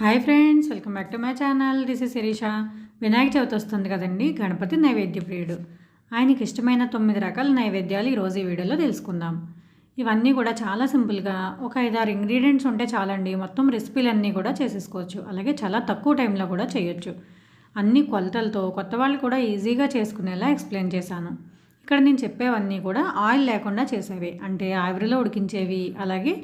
Hi friends welcome back to my channel. This is Shirisha. Vinayaka Chavithi వస్తుంది కదండి గణపతి నైవేద్య ప్రియుడు. ఆయనకి ఇష్టమైన తొమ్మిది రకాల నైవేద్యాలు ఈరోజు ఈ వీడియోలో తెలుసుకుందాం. ఇవన్నీ కూడా చాలా సింపుల్గా ఒక ఐదారు ఇంగ్రీడియంట్స్ ఉంటే చాలండి మొత్తం రెసిపీలన్నీ కూడా చేసేసుకోవచ్చు. అలాగే చాలా తక్కువ టైంలో కూడా చేయొచ్చు. అన్ని కొలతలతో కొత్త వాళ్ళు కూడా ఈజీగా చేసుకునేలా ఎక్స్ప్లెయిన్ చేశాను. ఇక్కడ నేను చెప్పేవన్నీ కూడా ఆయిల్ లేకుండా చేసేవి అంటే ఆవిరిలో ఉడికించేవి అలాగే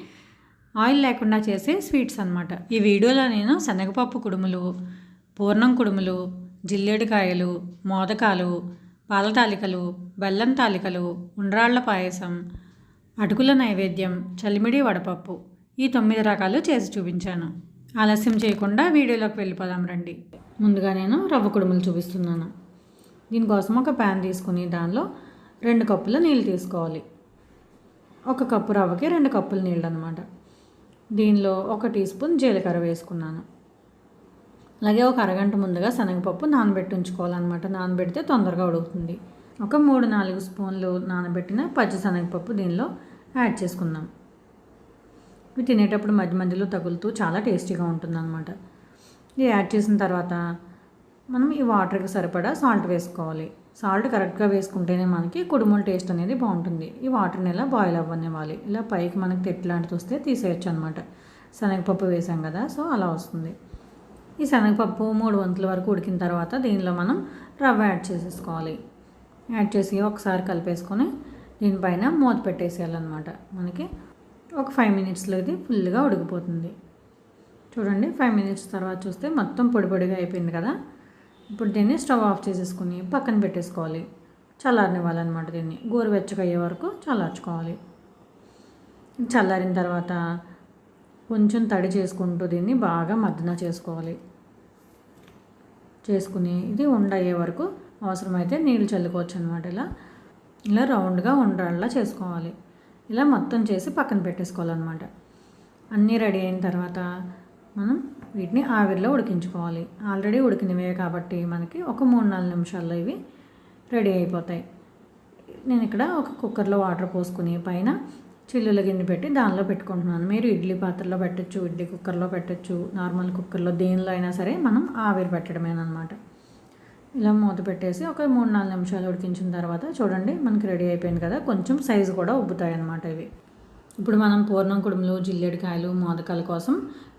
ఆయిల్ లేకుండా చేసే స్వీట్స్ అన్నమాట. ఈ వీడియోలో నేను శనగపప్పు కుడుములు పూర్ణం కుడుములు జిల్లేడుకాయలు మోదకాలు పాల తాలికలు బెల్లం తాలికలు ఉండ్రాళ్ళ పాయసం అటుకుల నైవేద్యం చలిమిడి వడపప్పు ఈ తొమ్మిది రకాలు చేసి చూపించాను. ఆలస్యం చేయకుండా వీడియోలోకి వెళ్ళిపోదాం రండి. ముందుగా నేను రవ్వ కుడుములు చూపిస్తున్నాను. దీనికోసం ఒక ప్యాన్ తీసుకుని దానిలో రెండు కప్పుల నీళ్ళు తీసుకోవాలి. ఒక కప్పు రవ్వకి రెండు కప్పుల నీళ్ళు అనమాట దీనిలో ఒక టీ స్పూన్ జీలకర్ర వేసుకున్నాను. అలాగే ఒక అరగంట ముందుగా శనగపప్పు నానబెట్టి ఉంచుకోవాలన్నమాట. నానబెడితే తొందరగా ఉడుకుతుంది. ఒక మూడు నాలుగు స్పూన్లు నానబెట్టిన పచ్చి శనగపప్పు దీనిలో యాడ్ చేసుకుందాం. ఇవి తినేటప్పుడు మధ్య మధ్యలో తగులుతూ చాలా టేస్టీగా ఉంటుందన్నమాట. ఇది యాడ్ చేసిన తర్వాత మనం ఈ వాటర్కి సరిపడా సాల్ట్ వేసుకోవాలి. సాల్ట్ కరెక్ట్గా వేసుకుంటేనే మనకి కుడుముల టేస్ట్ అనేది బాగుంటుంది. ఈ వాటర్ని ఇలా బాయిల్ అవ్వనివ్వాలి? ఇలా పైకి మనకి తెట్లు లాంటిది వస్తే తీసేయచ్చు అనమాట శనగపప్పు వేసాం కదా సో అలా వస్తుంది. ఈ శనగపప్పు మూడు వంతుల వరకు ఉడికిన తర్వాత దీనిలో మనం రవ్వ యాడ్ చేసేసుకోవాలి. యాడ్ చేసి ఒకసారి కలిపేసుకొని దీనిపైన మూత పెట్టేసేయాలన్నమాట. మనకి ఒక ఫైవ్ మినిట్స్లో ఇది ఫుల్గా ఉడికిపోతుంది. చూడండి ఫైవ్ మినిట్స్ తర్వాత చూస్తే మొత్తం పొడి పొడిగా అయిపోయింది కదా. ఇప్పుడు దీన్ని స్టవ్ ఆఫ్ చేసేసుకుని పక్కన పెట్టేసుకోవాలి. చల్లారనివ్వాలన్నమాట దీన్ని. గోరువెచ్చగా అయ్యే వరకు చల్లార్చుకోవాలి. చల్లారిన తర్వాత కొంచెం తడి చేసుకుంటూ దీన్ని బాగా మద్దన చేసుకోవాలి. చేసుకుని ఇది ఉండయ్యే వరకు అవసరమైతే నీళ్ళు చల్లుకోవచ్చు అనమాట ఇలా. ఇలా రౌండ్గా ఉండలా చేసుకోవాలి. ఇలా మొత్తం చేసి పక్కన పెట్టేసుకోవాలన్నమాట. అన్నీ రెడీ అయిన తర్వాత మనం వీటిని ఆవిరిలో ఉడికించుకోవాలి. ఆల్రెడీ ఉడికినవే కాబట్టి మనకి ఒక మూడు నాలుగు నిమిషాల్లో ఇవి రెడీ అయిపోతాయి. నేను ఇక్కడ ఒక కుక్కర్లో వాటర్ పోసుకుని పైన చిల్లుల గిన్నె పెట్టి దానిలో పెట్టుకుంటున్నాను. మీరు ఇడ్లీ పాత్రలో పెట్టచ్చు ఇడ్లీ కుక్కర్లో పెట్టచ్చు నార్మల్ కుక్కర్లో దేనిలో అయినా సరే మనం ఆవిరి పెట్టడమేనమాట ఇలా మూత పెట్టేసి ఒక మూడు నాలుగు నిమిషాలు ఉడికించిన తర్వాత చూడండి మనకి రెడీ అయిపోయింది కదా. కొంచెం సైజు కూడా ఉబ్బుతాయి అన్నమాట ఇవి. ఇప్పుడు మనం పూర్ణం కుడుములు జిల్లేడికాయలు మోదకాల కోసం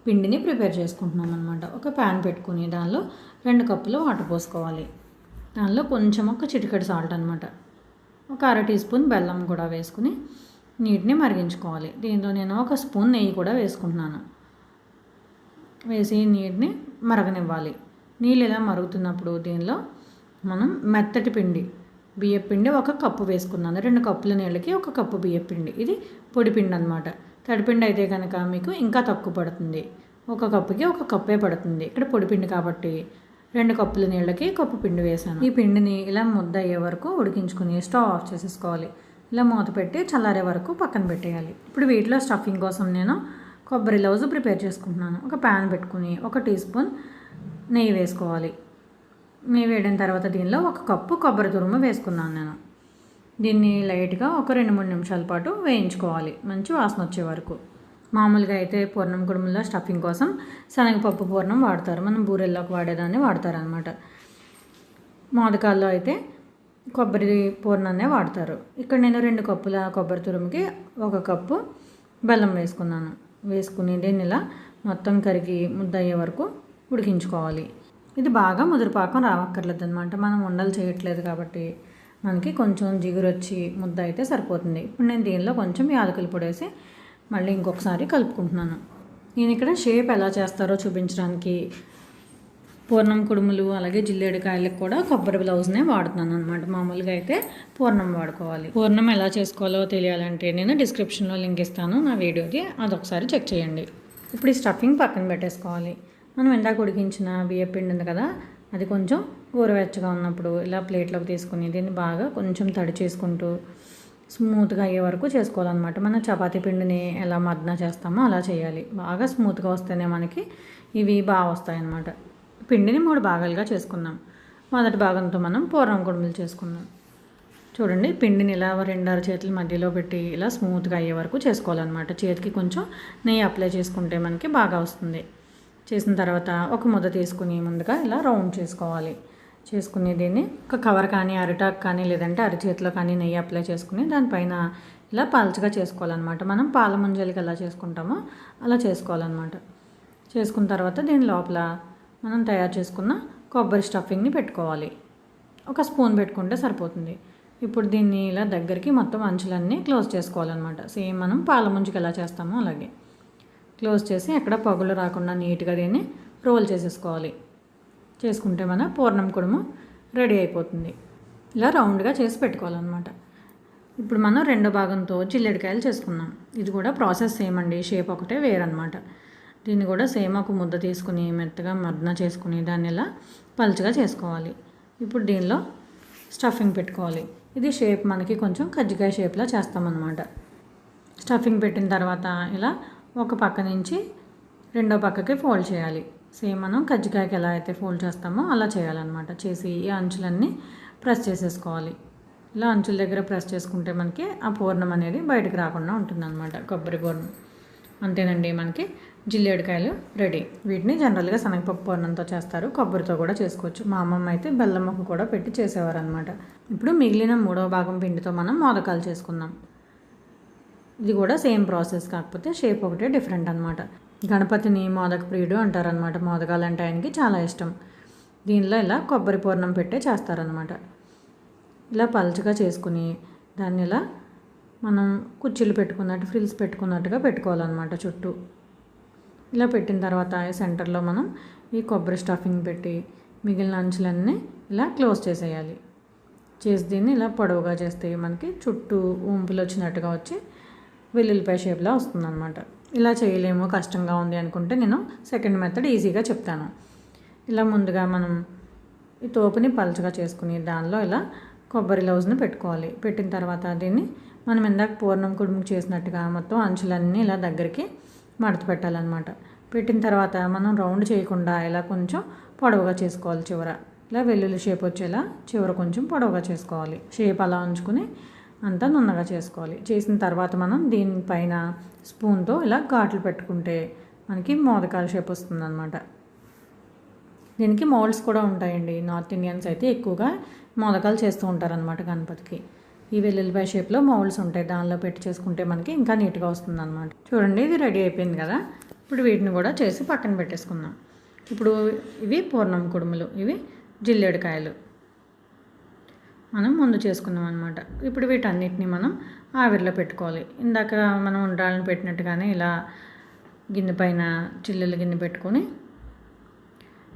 పిండిని ప్రిపేర్ చేసుకుంటున్నాం అనమాట ఒక ప్యాన్ పెట్టుకుని దానిలో రెండు కప్పులు వాటర్ పోసుకోవాలి. దానిలో కొంచెం ఒక చిటికెడు సాల్ట్ అనమాట ఒక అర టీ స్పూన్ బెల్లం కూడా వేసుకుని నీటిని మరిగించుకోవాలి. దీంట్లో నేను ఒక స్పూన్ నెయ్యి కూడా వేసుకుంటున్నాను. వేసి నీటిని మరగనివ్వాలి. నీళ్ళు ఇలా మరుగుతున్నప్పుడు దీనిలో మనం మెత్తటి పిండి బియ్య పిండి ఒక కప్పు వేసుకున్నాను. రెండు కప్పుల నీళ్ళకి ఒక కప్పు బియ్య పిండి. ఇది పొడి పిండి అనమాట తడిపిండి అయితే కనుక మీకు ఇంకా తక్కువ పడుతుంది. ఒక కప్పుకి ఒక కప్పే పడుతుంది. ఇక్కడ పొడిపిండి కాబట్టి రెండు కప్పుల నీళ్ళకి కప్పు పిండి వేసాను. ఈ పిండిని ఇలా ముద్ద అయ్యే వరకు ఉడికించుకుని స్టవ్ ఆఫ్ చేసేసుకోవాలి. ఇలా మూత పెట్టి చల్లారే వరకు పక్కన పెట్టేయాలి. ఇప్పుడు వీటిలో స్టఫింగ్ కోసం నేను కొబ్బరి లౌజు ప్రిపేర్ చేసుకుంటున్నాను. ఒక ప్యాన్ పెట్టుకుని ఒక టీ స్పూన్ నెయ్యి వేసుకోవాలి. నెయ్యి వేయడం తర్వాత దీనిలో ఒక కప్పు కొబ్బరి తురుము వేసుకున్నాను నేను. దీన్ని లైట్గా ఒక రెండు మూడు నిమిషాల పాటు వేయించుకోవాలి. మంచి వాసన వచ్చే వరకు. మామూలుగా అయితే పూర్ణం కుడుములో స్టఫింగ్ కోసం శనగపప్పు పూర్ణం వాడతారు. మనం బూరెల్లోకి వాడేదాన్ని వాడతారనమాట మోదకాల్లో అయితే కొబ్బరి పూర్ణాన్నే వాడతారు. ఇక్కడ నేను రెండు కప్పుల కొబ్బరి తురుముకి ఒక కప్పు బెల్లం వేసుకున్నాను. వేసుకుని దీన్ని ఇలా మొత్తం కరిగి ముద్ద అయ్యే వరకు ఉడికించుకోవాలి. ఇది బాగా ముదిరిపాకం రావక్కర్లేదు అనమాట మనం ఉండలు చేయట్లేదు కాబట్టి మనకి కొంచెం జిగురు వచ్చి ముద్ద అయితే సరిపోతుంది. ఇప్పుడు నేను దీనిలో కొంచెం యాలకులు పొడి వేసి మళ్ళీ ఇంకొకసారి కలుపుకుంటున్నాను. నేను ఇక్కడ షేప్ ఎలా చేస్తారో చూపించడానికి పూర్ణం కుడుములు అలాగే జిల్లేడికాయలకు కూడా కొబ్బరి బ్లౌజ్నే వాడుతున్నాను అనమాట మామూలుగా అయితే పూర్ణం వాడుకోవాలి. పూర్ణం ఎలా చేసుకోవాలో తెలియాలంటే నేను డిస్క్రిప్షన్లో లింక్ ఇస్తాను నా వీడియోది అదొకసారి చెక్ చేయండి. ఇప్పుడు ఈ స్టఫింగ్ పక్కన పెట్టేసుకోవాలి. మనం ఇందాక ఉడికించిన బియ్యపిండి ఉంది కదా అది కొంచెం గోరువెచ్చగా ఉన్నప్పుడు ఇలా ప్లేట్లోకి తీసుకుని దీన్ని బాగా కొంచెం తడి చేసుకుంటూ స్మూత్గా అయ్యే వరకు చేసుకోవాలన్నమాట. మనం చపాతీ పిండిని ఎలా మర్దన చేస్తామో అలా చేయాలి. బాగా స్మూత్గా వస్తేనే మనకి ఇవి బాగా వస్తాయన్నమాట. పిండిని మూడు భాగాలుగా చేసుకుందాం. మొదటి భాగంతో మనం పూర్వం కుడుములు చేసుకుందాం. చూడండి పిండిని ఇలా రెండారు చేతుల మధ్యలో పెట్టి ఇలా స్మూత్గా అయ్యే వరకు చేసుకోవాలన్నమాట. చేతికి కొంచెం నెయ్యి అప్లై చేసుకుంటే మనకి బాగా వస్తుంది. చేసిన తర్వాత ఒక ముద్ద తీసుకుని ముందుగా ఇలా రౌండ్ చేసుకోవాలి. చేసుకుని దీన్ని ఒక కవర్ కానీ అరిటాక్ కానీ లేదంటే అరిచేతిలో కానీ నెయ్యి అప్లై చేసుకుని దానిపైన ఇలా పలచగా చేసుకోవాలన్నమాట. మనం పాల ముంజలకి ఎలా చేసుకుంటామో అలా చేసుకోవాలన్నమాట. చేసుకున్న తర్వాత దీని లోపల మనం తయారు చేసుకున్న కొబ్బరి స్టఫింగ్ని పెట్టుకోవాలి. ఒక స్పూన్ పెట్టుకుంటే సరిపోతుంది. ఇప్పుడు దీన్ని ఇలా దగ్గరికి మొత్తం అంచులన్నీ క్లోజ్ చేసుకోవాలన్నమాట. సేమ్ మనం పాల ముంజుకి ఎలా చేస్తామో అలాగే. క్లోజ్ చేసి ఎక్కడ పగులు రాకుండా నీట్గా దీన్ని రోల్ చేసేసుకోవాలి. చేసుకుంటే మన పూర్ణం కుడుము రెడీ అయిపోతుంది. ఇలా రౌండ్గా చేసి పెట్టుకోవాలన్నమాట. ఇప్పుడు మనం రెండో భాగంతో చిల్లెడికాయలు చేసుకున్నాం ఇది కూడా ప్రాసెస్ సేమ్ అండి. షేప్ ఒకటే వేరనమాట దీన్ని కూడా సేమ్ ఒక ముద్ద తీసుకుని మెత్తగా మర్దన చేసుకుని దాన్ని ఇలా పలుచగా చేసుకోవాలి. ఇప్పుడు దీనిలో స్టఫింగ్ పెట్టుకోవాలి. ఇది షేప్ మనకి కొంచెం కజ్జికాయ షేప్లో చేస్తామన్నమాట. స్టఫింగ్ పెట్టిన తర్వాత ఇలా ఒక పక్క నుంచి రెండో పక్కకి ఫోల్డ్ చేయాలి. సేమ్ మనం కజ్జికాయకి ఎలా అయితే ఫోల్డ్ చేస్తామో అలా చేయాలన్నమాట. చేసి ఈ అంచులన్నీ ప్రెస్ చేసేసుకోవాలి. ఇలా అంచుల దగ్గర ప్రెస్ చేసుకుంటే మనకి ఆ పూర్ణం అనేది బయటకు రాకుండా ఉంటుందన్నమాట. కొబ్బరి పూర్ణం. అంతేనండి మనకి జిల్లేడికాయలు రెడీ. వీటిని జనరల్గా శనగపప్పు పూర్ణంతో చేస్తారు. కొబ్బరితో కూడా చేసుకోవచ్చు. మా అమ్మమ్మ అయితే బెల్లం ముక్క కూడా పెట్టి చేసేవారు అనమాట ఇప్పుడు మిగిలిన మూడవ భాగం పిండితో మనం మోదకాలు చేసుకుందాం. ఇది కూడా సేమ్ ప్రాసెస్ కాకపోతే షేప్ ఒకటే డిఫరెంట్ అనమాట గణపతిని మోదక ప్రియుడు అంటారనమాట మోదకాలు అంటే ఆయనకి చాలా ఇష్టం. దీనిలో ఇలా కొబ్బరి పూర్ణం పెట్టే చేస్తారనమాట ఇలా పలచగా చేసుకుని దాన్ని ఇలా మనం కుర్చీలు పెట్టుకున్నట్టు ఫ్రిల్స్ పెట్టుకున్నట్టుగా పెట్టుకోవాలన్నమాట చుట్టూ. ఇలా పెట్టిన తర్వాత సెంటర్లో మనం ఈ కొబ్బరి స్టఫింగ్ పెట్టి మిగిలిన అంచులన్నీ ఇలా క్లోజ్ చేసేయాలి. చేసి దీన్ని ఇలా పొడవుగా చేస్తే మనకి చుట్టూ ఉంపులు వచ్చినట్టుగా వచ్చి వెల్లుల్లిపాయ షేప్లో వస్తుందన్నమాట. ఇలా చేయలేము కష్టంగా ఉంది అనుకుంటే నేను సెకండ్ మెథడ్ ఈజీగా చెప్తాను. ఇలా ముందుగా మనం ఈ తోపుని పలుచగా చేసుకుని దానిలో ఇలా కొబ్బరి లౌజ్ని పెట్టుకోవాలి. పెట్టిన తర్వాత దీన్ని మనం ఇందాక పూర్ణం కుడుము చేసినట్టుగా మొత్తం అంచులన్నీ ఇలా దగ్గరికి మడత పెట్టాలన్నమాట. పెట్టిన తర్వాత మనం రౌండ్ చేయకుండా ఇలా కొంచెం పొడవుగా చేసుకోవాలి చివర. ఇలా వెల్లుల్లి షేప్ వచ్చేలా చివర కొంచెం పొడవుగా చేసుకోవాలి. షేప్ అలా ఉంచుకుని అంతా నున్నగా చేసుకోవాలి. చేసిన తర్వాత మనం దీనిపైన స్పూన్తో ఇలా ఘాట్లు పెట్టుకుంటే మనకి మోదకాల షేప్ వస్తుందన్నమాట. దీనికి మోల్డ్స్ కూడా ఉంటాయండి. నార్త్ ఇండియన్స్ అయితే ఎక్కువగా మోదకాలు చేస్తూ ఉంటారనమాట గణపతికి. ఈ వెల్లుల్లిపాయ షేప్లో మౌల్డ్స్ ఉంటాయి. దానిలో పెట్టి చేసుకుంటే మనకి ఇంకా నీట్గా వస్తుందన్నమాట. చూడండి ఇది రెడీ అయిపోయింది కదా? ఇప్పుడు వీటిని కూడా చేసి పక్కన పెట్టేసుకుందాం. ఇప్పుడు ఇవి పూర్ణం కుడుములు ఇవి జిల్లేడుకాయలు మనం ముందు చేసుకున్నాం అనమాట ఇప్పుడు వీటన్నిటిని మనం ఆవిరిలో పెట్టుకోవాలి. ఇందాక మనం ఉండాలని పెట్టినట్టుగానే ఇలా గిన్నె పైన చిల్లులు గిన్నె పెట్టుకొని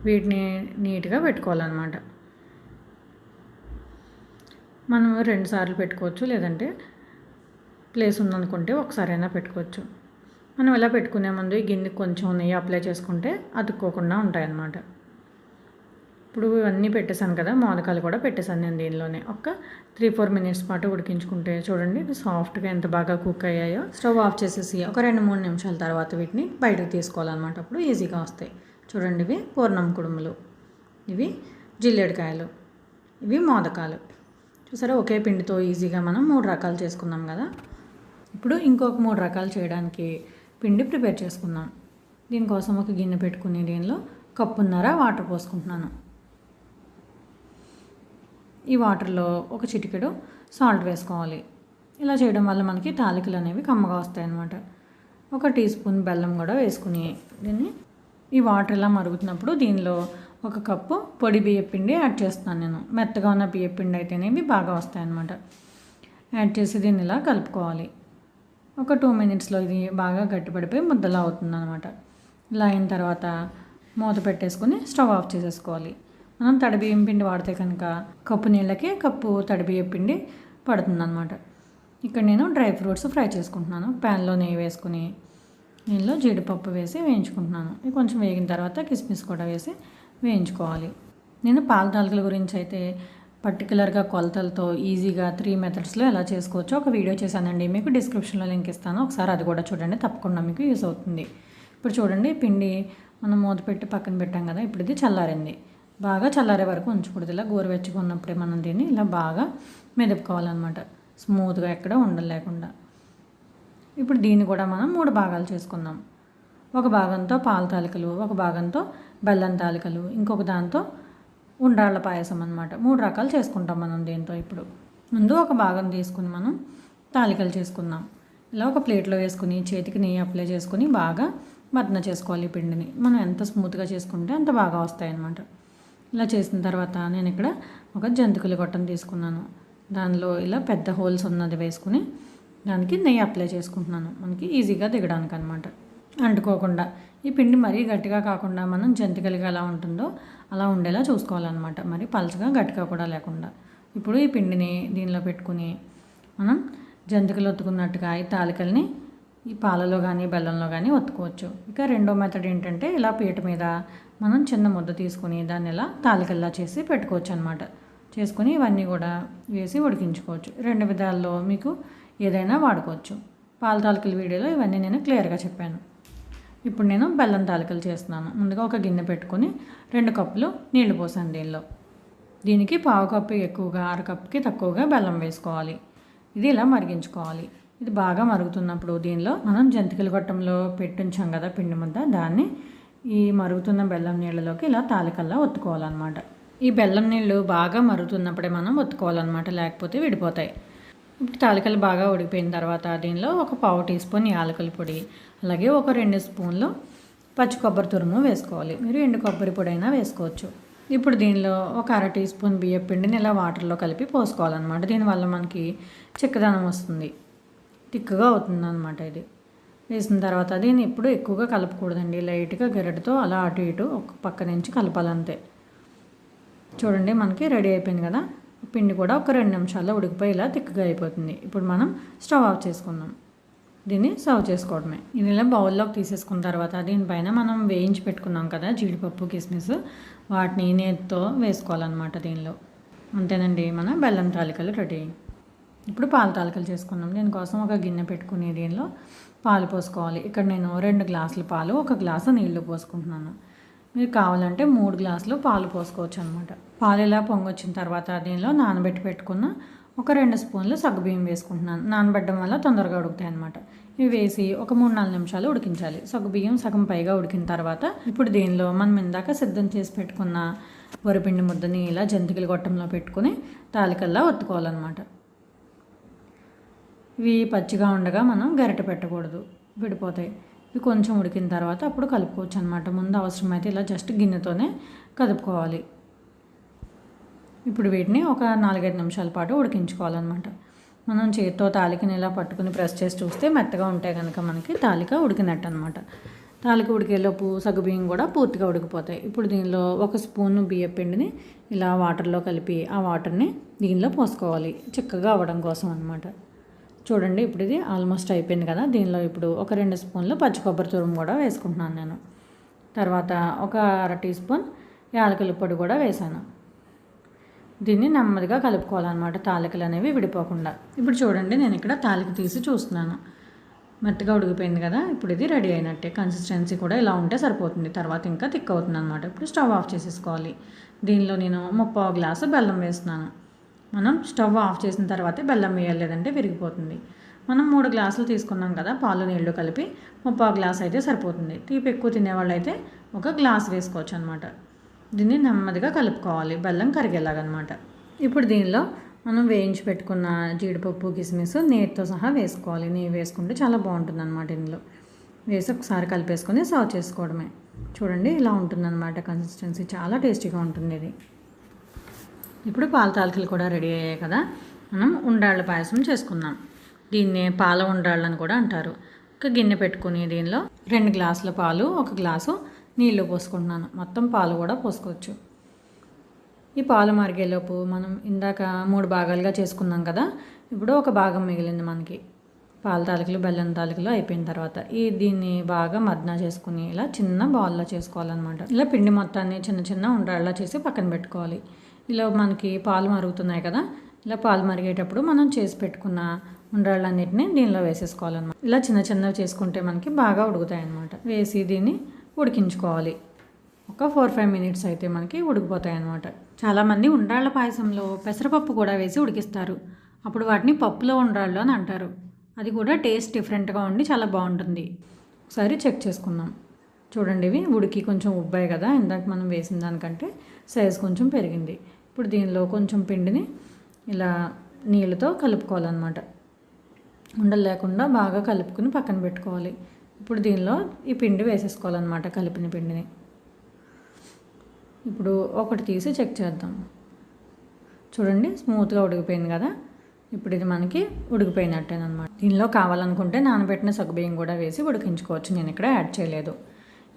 వీటిని నీట్గా పెట్టుకోవాలన్నమాట. మనం రెండుసార్లు పెట్టుకోవచ్చు లేదంటే ప్లేస్ ఉందనుకుంటే ఒకసారైనా పెట్టుకోవచ్చు. మనం ఇలా పెట్టుకునే ముందు ఈ గిన్నె కొంచెం నెయ్యి అప్లై చేసుకుంటే అతుక్కోకుండా ఉంటాయన్నమాట. ఇప్పుడు ఇవన్నీ పెట్టేశాను కదా మోదకాలు కూడా పెట్టేశాను నేను దీనిలోనే. ఒక త్రీ ఫోర్ మినిట్స్ పాటు ఉడికించుకుంటే చూడండి ఇవి సాఫ్ట్గా ఎంత బాగా కుక్ అయ్యాయో. స్టవ్ ఆఫ్ చేసేసి ఒక రెండు మూడు నిమిషాల తర్వాత వీటిని బయటకు తీసుకోవాలన్నమాట. అప్పుడు ఈజీగా వస్తాయి. చూడండి ఇవి పూర్ణం కుడుములు. ఇవి జిల్లేడికాయలు. ఇవి మోదకాలు. చూసారా ఒకే పిండితో ఈజీగా మనం మూడు రకాలు చేసుకుందాం కదా. ఇప్పుడు ఇంకొక మూడు రకాలు చేయడానికి పిండి ప్రిపేర్ చేసుకుందాం. దీనికోసం ఒక గిన్నె పెట్టుకుని దీనిలో కప్పున్నర వాటర్ పోసుకుంటున్నాను. ఈ వాటర్లో ఒక చిటికెడు సాల్ట్ వేసుకోవాలి. ఇలా చేయడం వల్ల మనకి తాలికలు అనేవి కమ్మగా వస్తాయి అన్నమాట ఒక టీ స్పూన్ బెల్లం కూడా వేసుకుని దీన్ని ఈ వాటర్ ఇలా మరుగుతున్నప్పుడు దీనిలో ఒక కప్పు పొడి బియ్య పిండి యాడ్ చేస్తాను నేను. మెత్తగా ఉన్న బియ్య పిండి అయితేనేవి బాగా వస్తాయన్నమాట. యాడ్ చేసి దీన్ని ఇలా కలుపుకోవాలి. ఒక టూ మినిట్స్లో ఇది బాగా గట్టిపడిపోయి ముద్దలా అవుతుందన్నమాట. ఇలా అయిన తర్వాత మూత పెట్టేసుకుని స్టవ్ ఆఫ్ చేసేసుకోవాలి. మనం తడి బియ్యం పిండి వాడితే కనుక కప్పు నీళ్ళకి కప్పు తడి బియ్యం పిండి పడుతుందన్నమాట. ఇక్కడ నేను డ్రై ఫ్రూట్స్ ఫ్రై చేసుకుంటున్నాను. ప్యాన్లో నెయ్యి వేసుకుని నీళ్ళలో జీడిపప్పు వేసి వేయించుకుంటున్నాను. ఇది కొంచెం వేగిన తర్వాత కిస్మిస్ కూడా వేసి వేయించుకోవాలి. నేను పాల తాలకల గురించి అయితే పర్టికులర్గా కొలతలతో ఈజీగా త్రీ మెథడ్స్లో ఎలా చేసుకోవచ్చో ఒక వీడియో చేశానండి. మీకు డిస్క్రిప్షన్లో లింక్ ఇస్తాను. ఒకసారి అది కూడా చూడండి. తప్పకుండా మీకు యూస్ అవుతుంది. ఇప్పుడు చూడండి పిండి మనం మూత పెట్టి పక్కన పెట్టాం కదా ఇప్పుడు ఇది చల్లారింది. బాగా చల్లారే వరకు ఉంచకూడదు. ఇలా గోరువెచ్చగా ఉన్నప్పుడే మనం దీన్ని ఇలా బాగా మెదుపుకోవాలన్నమాట. స్మూత్గా ఎక్కడ ఉండలేకుండా. ఇప్పుడు దీన్ని కూడా మనం మూడు భాగాలు చేసుకుందాం. ఒక భాగంతో పాల తాలికలు ఒక భాగంతో బెల్లం తాలికలు ఇంకొక దాంతో ఉండ్రాళ్ళ పాయసం అనమాట మూడు రకాలు చేసుకుంటాం మనం దీంతో ఇప్పుడు. ముందు ఒక భాగం తీసుకుని మనం తాలికలు చేసుకుందాం. ఇలా ఒక ప్లేట్లో వేసుకుని చేతికి నెయ్యి అప్లై చేసుకుని బాగా మర్దన చేసుకోవాలి ఈ పిండిని. మనం ఎంత స్మూత్గా చేసుకుంటే అంత బాగా వస్తాయి అన్నమాట ఇలా చేసిన తర్వాత నేను ఇక్కడ ఒక జంతికలు గొట్టం తీసుకున్నాను. దానిలో ఇలా పెద్ద హోల్స్ ఉన్నది వేసుకుని దానికి నెయ్యి అప్లై చేసుకుంటున్నాను. మనకి ఈజీగా దిగడానికి అనమాట అంటుకోకుండా ఈ పిండి మరీ గట్టిగా కాకుండా మనం జంతికలుగా ఎలా ఉంటుందో అలా ఉండేలా చూసుకోవాలన్నమాట. మరి పలచగా గట్టిగా కూడా లేకుండా. ఇప్పుడు ఈ పిండిని దీనిలో పెట్టుకుని మనం జంతికలు ఒత్తుకున్నట్టుగా ఈ తాలికల్ని ఈ పాలలో కానీ బెల్లంలో కానీ ఒత్తుకోవచ్చు. ఇక రెండో మెథడ్ ఏంటంటే ఇలా పీట మీద మనం చిన్న ముద్ద తీసుకుని దాన్ని ఇలా తాలికల్లా చేసి పెట్టుకోవచ్చు అనమాట చేసుకుని ఇవన్నీ కూడా వేసి ఉడికించుకోవచ్చు. రెండు విధాల్లో మీకు ఏదైనా వాడుకోవచ్చు. పాల తాలికల వీడియోలో ఇవన్నీ నేను క్లియర్గా చెప్పాను. ఇప్పుడు నేను బెల్లం తాలికలు చేస్తున్నాను. ముందుగా ఒక గిన్నె పెట్టుకొని రెండు కప్పులు నీళ్ళు పోసాను దీనిలో. దీనికి పావు కప్పు ఎక్కువగా అర కప్పుకి తక్కువగా బెల్లం వేసుకోవాలి. ఇది ఇలా మరిగించుకోవాలి. ఇది బాగా మరుగుతున్నప్పుడు దీనిలో మనం జంతికల గొట్టంలో పెట్టుంచాం కదా పిండి ముద్ద. దాన్ని ఈ మరుగుతున్న బెల్లం నీళ్ళలోకి ఇలా తాలికల్లా ఒత్తుకోవాలన్నమాట. ఈ బెల్లం నీళ్ళు బాగా మరుగుతున్నప్పుడే మనం ఒత్తుకోవాలన్నమాట లేకపోతే విడిపోతాయి. ఇప్పుడు తాలికలు బాగా ఉడికిపోయిన తర్వాత దీనిలో ఒక పావు టీ స్పూన్ యాలకుల పొడి అలాగే ఒక రెండు స్పూన్లు పచ్చి కొబ్బరి తురుము వేసుకోవాలి. మీరు ఎండు కొబ్బరి పొడి అయినా వేసుకోవచ్చు. ఇప్పుడు దీనిలో ఒక అర టీ స్పూన్ బియ్యం పిండిని ఇలా వాటర్లో కలిపి పోసుకోవాలన్నమాట. దీనివల్ల మనకి చిక్కదనం వస్తుంది. తిక్కుగా అవుతుంది అనమాట ఇది. వేసిన తర్వాత దీన్ని ఎప్పుడు ఎక్కువగా కలపకూడదండి. లైట్గా గెరటితో అలా అటు ఇటు ఒక పక్క నుంచి కలపాలంతే. చూడండి మనకి రెడీ అయిపోయింది కదా. పిండి కూడా ఒక రెండు నిమిషాల్లో ఉడికిపోయి ఇలా తిక్కగా అయిపోతుంది. ఇప్పుడు మనం స్టవ్ ఆఫ్ చేసుకుందాం. దీన్ని సర్వ్ చేసుకోవడమే. ఇది ఇలా బౌల్లోకి తీసేసుకున్న తర్వాత దీనిపైన మనం వేయించి పెట్టుకున్నాం కదా జీడిపప్పు కిస్మిస్. వాటిని నేతితో వేసుకోవాలన్నమాట దీనిలో. అంతేనండి మన బెల్లం తాలికలు రెడీ. ఇప్పుడు పాల తాలికలు చేసుకున్నాం దీనికోసం ఒక గిన్నె పెట్టుకుని దీనిలో పాలు పోసుకోవాలి. ఇక్కడ నేను రెండు గ్లాసుల పాలు ఒక గ్లాసు నీళ్ళు పోసుకుంటున్నాను. మీరు కావాలంటే మూడు గ్లాసులు పాలు పోసుకోవచ్చు అనమాట పాలు ఇలా పొంగొచ్చిన తర్వాత దీనిలో నానబెట్టి పెట్టుకున్న ఒక రెండు స్పూన్లు సగ్గుబియ్యం వేసుకుంటున్నాను. నానబెట్టడం వల్ల తొందరగా ఉడుకుతాయి అనమాట ఇవి వేసి ఒక మూడు నాలుగు నిమిషాలు ఉడికించాలి. సగ్గుబియ్యం సగం పైగా ఉడికిన తర్వాత ఇప్పుడు దీనిలో మనం ఇందాక సిద్ధం చేసి పెట్టుకున్న వరిపిండి ముద్దని ఇలా జంతికల గొట్టంలో పెట్టుకుని తాలికల్లా ఒత్తుకోవాలన్నమాట. ఇవి పచ్చిగా ఉండగా మనం గరిట పెట్టకూడదు. విడిపోతాయి. ఇవి కొంచెం ఉడికిన తర్వాత అప్పుడు కలుపుకోవచ్చు అనమాట ముందు అవసరమైతే ఇలా జస్ట్ గిన్నెతోనే కలుపుకోవాలి. ఇప్పుడు వీటిని ఒక నాలుగైదు నిమిషాల పాటు ఉడికించుకోవాలన్నమాట. మనం చేతితో తాలికని ఇలా పట్టుకుని ప్రెస్ చేసి చూస్తే మెత్తగా ఉంటే కనుక మనకి తాలిక ఉడికినట్టు అనమాట తాలిక ఉడికేలోపు సగ్గుబియ్యం కూడా పూర్తిగా ఉడికిపోతాయి. ఇప్పుడు దీనిలో ఒక స్పూన్ బియ్యం పిండిని ఇలా వాటర్లో కలిపి ఆ వాటర్ని దీనిలో పోసుకోవాలి. చిక్కగా అవ్వడం కోసం అనమాట చూడండి ఇప్పుడు ఇది ఆల్మోస్ట్ అయిపోయింది కదా. దీనిలో ఇప్పుడు ఒక రెండు స్పూన్లు పచ్చి కొబ్బరి తురుము కూడా వేసుకుంటున్నాను నేను. తర్వాత ఒక అర టీ స్పూన్ యాలకుల పొడి కూడా వేసాను దీన్ని నెమ్మదిగా కలుపుకోవాలన్నమాట. తాలికలు అనేవి విడిపోకుండా. ఇప్పుడు చూడండి నేను ఇక్కడ తాలిక తీసి చూస్తున్నాను. మెత్తగా ఉడికిపోయింది కదా. ఇప్పుడు ఇది రెడీ అయినట్టే. కన్సిస్టెన్సీ కూడా ఇలా ఉంటే సరిపోతుంది. తర్వాత ఇంకా థిక్ అవుతుంది అనమాట ఇప్పుడు స్టవ్ ఆఫ్ చేసేసుకోవాలి. దీనిలో నేను ముప్పావు గ్లాసు బెల్లం వేస్తున్నాను. మనం స్టవ్ ఆఫ్ చేసిన తర్వాతే బెల్లం వేయాలి లేదంటే విరిగిపోతుంది. మనం మూడు గ్లాసులు తీసుకున్నాం కదా పాలు నీళ్ళు కలిపి ముప్పావు గ్లాస్ అయితే సరిపోతుంది. తీపి ఎక్కువ తినేవాళ్ళు అయితే ఒక గ్లాస్ వేసుకోవచ్చు అనమాట దీన్ని నెమ్మదిగా కలుపుకోవాలి బెల్లం కరిగేలాగనమాట. ఇప్పుడు దీనిలో మనం వేయించి పెట్టుకున్న జీడిపప్పు కిస్మిస్ నెయ్యితో సహా వేసుకోవాలి. నెయ్యి వేసుకుంటే చాలా బాగుంటుంది అనమాట ఇందులో. వేసి ఒకసారి కలిపేసుకొని సర్వ్ చేసుకోవడమే. చూడండి ఇలా ఉంటుందన్నమాట కన్సిస్టెన్సీ చాలా టేస్టీగా ఉంటుంది ఇది. ఇప్పుడు పాల తాలికలు కూడా రెడీ అయ్యాయి కదా. మనం ఉండాళ్ళ పాయసం చేసుకుందాం. దీన్నే పాల ఉండాళ్ళని కూడా అంటారు. ఒక గిన్నె పెట్టుకుని దీనిలో రెండు గ్లాసుల పాలు ఒక గ్లాసు నీళ్ళు పోసుకుంటున్నాను. మొత్తం పాలు కూడా పోసుకోవచ్చు. ఈ పాలు మరిగేలోపు మనం ఇందాక మూడు భాగాలుగా చేసుకున్నాం కదా. ఇప్పుడు ఒక భాగం మిగిలింది మనకి. పాల తాలికలు బెల్లం తాలికలు అయిపోయిన తర్వాత ఈ దీన్ని బాగా మద్నా చేసుకుని ఇలా చిన్న బాల్లో చేసుకోవాలన్నమాట. ఇలా పిండి మొత్తాన్ని చిన్న చిన్న ఉండాళ్ళ చేసి పక్కన పెట్టుకోవాలి. ఇలా మనకి పాలు మరుగుతున్నాయి కదా ఇలా పాలు మరిగేటప్పుడు మనం చేసి పెట్టుకున్న ఉండ్రాళ్ళన్నిటిని దీనిలో వేసేసుకోవాలన్నమాట. ఇలా చిన్న చిన్నవి చేసుకుంటే మనకి బాగా ఉడుకుతాయి అన్నమాట వేసి దీన్ని ఉడికించుకోవాలి. ఒక ఫోర్ ఫైవ్ మినిట్స్ అయితే మనకి ఉడికిపోతాయి అన్నమాట చాలామంది ఉండ్రాళ్ళ పాయసంలో పెసరపప్పు కూడా వేసి ఉడికిస్తారు. అప్పుడు వాటిని పప్పులో ఉండ్రాళ్ళు అని అంటారు. అది కూడా టేస్ట్ డిఫరెంట్గా ఉండి చాలా బాగుంటుంది. ఒకసారి చెక్ చేసుకుందాం. చూడండి ఇవి ఉడికి కొంచెం ఉబ్బాయి కదా ఇందాక మనం వేసిన దానికంటే సైజ్ కొంచెం పెరిగింది. ఇప్పుడు దీనిలో కొంచెం పిండిని ఇలా నీళ్ళతో కలుపుకోవాలన్నమాట. ఉండలు లేకుండా బాగా కలుపుకుని పక్కన పెట్టుకోవాలి. ఇప్పుడు దీనిలో ఈ పిండి వేసేసుకోవాలన్నమాట కలిపిన పిండిని. ఇప్పుడు ఒకటి తీసి చెక్ చేద్దాం. చూడండి స్మూత్గా ఉడికిపోయింది కదా? ఇప్పుడు ఇది మనకి ఉడికిపోయినట్టేనమాట దీనిలో కావాలనుకుంటే నానబెట్టిన సగ్గుబియ్యం కూడా వేసి ఉడికించుకోవచ్చు. నేను ఇక్కడ యాడ్ చేయలేదు.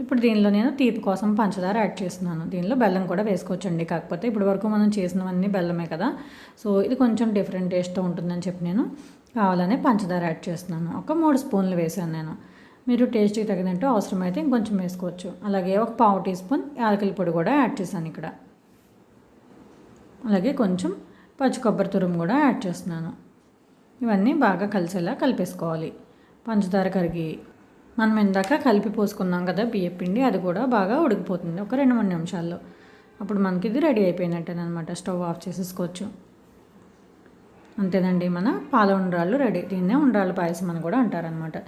ఇప్పుడు దీనిలో నేను తీపి కోసం పంచదార యాడ్ చేస్తున్నాను. దీనిలో బెల్లం కూడా వేసుకోవచ్చండి. కాకపోతే ఇప్పుడు వరకు మనం చేసినవన్నీ బెల్లమే కదా. సో ఇది కొంచెం డిఫరెంట్ టేస్ట్తో ఉంటుందని చెప్పి నేను కావాలనే పంచదార యాడ్ చేస్తున్నాను. ఒక మూడు స్పూన్లు వేసాను నేను. మీరు టేస్ట్కి తగినట్టు అవసరమైతే ఇంకొంచెం వేసుకోవచ్చు. అలాగే ఒక పావు టీ స్పూన్ యాలకల పొడి కూడా యాడ్ చేశాను ఇక్కడ. అలాగే కొంచెం పచ్చి కొబ్బరి తురుము కూడా యాడ్ చేస్తున్నాను. ఇవన్నీ బాగా కలిసేలా కలిపేసుకోవాలి. పంచదార కరిగి మనం ఇందాక కలిపి పోసుకున్నాం కదా బియ్యం పిండి అది కూడా బాగా ఉడికిపోతుంది ఒక రెండు మూడు నిమిషాల్లో. అప్పుడు మనకి ఇది రెడీ అయిపోయినట్టేనమాట స్టవ్ ఆఫ్ చేసేసుకోవచ్చు. అంతేనండి మన పాల ఉండ్రాళ్ళు రెడీ దీన్నే ఉండ్రాళ్ళ పాయసం అని కూడా అంటారనమాట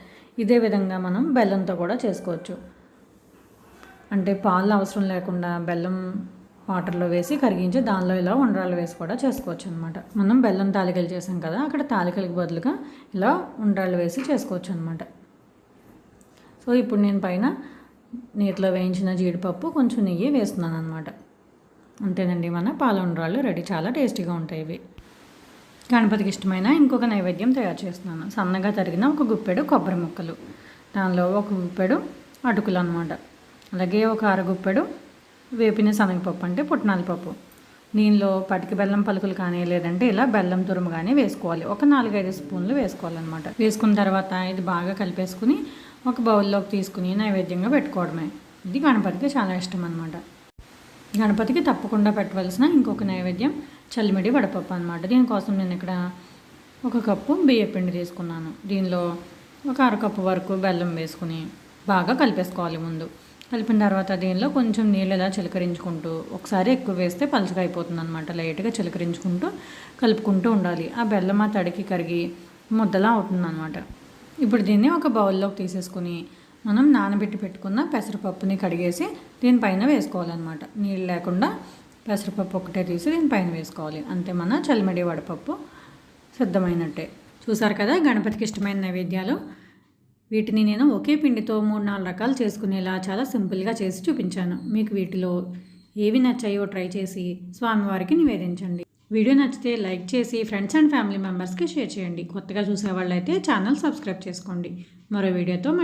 ఇదే విధంగా మనం బెల్లంతో కూడా చేసుకోవచ్చు. అంటే పాలు అవసరం లేకుండా బెల్లం వాటర్లో వేసి కరిగించి దానిలో ఇలా ఉండ్రాలు వేసి కూడా చేసుకోవచ్చు అనమాట మనం బెల్లం తాలికలు చేసాం కదా అక్కడ తాలికలకి బదులుగా ఇలా ఉండ్రాళ్ళు వేసి చేసుకోవచ్చు అనమాట సో ఇప్పుడు నేను పైన నీటిలో వేయించిన జీడిపప్పు కొంచెం నెయ్యి వేస్తున్నాను అనమాట అంతేనండి మన పాల ఉండ్రాళ్ళు రెడీ. చాలా టేస్టీగా ఉంటాయి ఇవి. గణపతికి ఇష్టమైన ఇంకొక నైవేద్యం తయారు చేస్తున్నాను. సన్నగా తరిగిన ఒక గుప్పెడు కొబ్బరి ముక్కలు. దానిలో ఒక గుప్పెడు అటుకులు అనమాట అలాగే ఒక అరగుప్పెడు వేపిన శనగపప్పు అంటే పుట్నాల పప్పు. దీనిలో పటికి బెల్లం పలుకులు కానీ లేదంటే ఇలా బెల్లం తురుము కానీ వేసుకోవాలి. ఒక నాలుగైదు స్పూన్లు వేసుకోవాలన్నమాట. వేసుకున్న తర్వాత ఇది బాగా కలిపేసుకుని ఒక బౌల్లోకి తీసుకుని నైవేద్యంగా పెట్టుకోవడమే. ఇది గణపతికి చాలా ఇష్టం అనమాట గణపతికి తప్పకుండా పెట్టవలసిన ఇంకొక నైవేద్యం చల్లిమిడి వడపప్పు అనమాట దీనికోసం నేను ఇక్కడ ఒక కప్పు బియ్యపిండి తీసుకున్నాను. దీనిలో ఒక అరకప్పు వరకు బెల్లం వేసుకుని బాగా కలిపేసుకోవాలి ముందు. కలిపిన తర్వాత దీనిలో కొంచెం నీళ్ళు ఇలా చిలకరించుకుంటూ ఒకసారి ఎక్కువ వేస్తే పలుచగా అయిపోతుంది అనమాట లైట్గా చిలకరించుకుంటూ కలుపుకుంటూ ఉండాలి. ఆ బెల్లం ఆ తడికి కరిగి ముద్దలా అవుతుంది అనమాట ఇప్పుడు దీన్ని ఒక బౌల్లోకి తీసేసుకుని మనం నానబెట్టి పెట్టుకున్న పెసరపప్పుని కడిగేసి దీనిపైన వేసుకోవాలన్నమాట. నీళ్ళు లేకుండా పెసరపప్పు ఒకటే తీసి దీనిపైన వేసుకోవాలి. అంతే మన చలిమిడి వడపప్పు సిద్ధమైనట్టే. చూసారు కదా గణపతికి ఇష్టమైన నైవేద్యాలు? వీటిని నేను ఒకే పిండితో మూడు నాలుగు రకాలు చేసుకునేలా చాలా సింపుల్గా చేసి చూపించాను. మీకు వీటిలో ఏవి నచ్చాయో ట్రై చేసి స్వామివారికి నివేదించండి. వీడియో నచ్చితే లైక్ చేసి ఫ్రెండ్స్ అండ్ ఫ్యామిలీ మెంబర్స్కి షేర్ చేయండి. కొత్తగా చూసేవాళ్ళు అయితే ఛానల్ సబ్స్క్రైబ్ చేసుకోండి. మరో వీడియోతో మళ్ళీ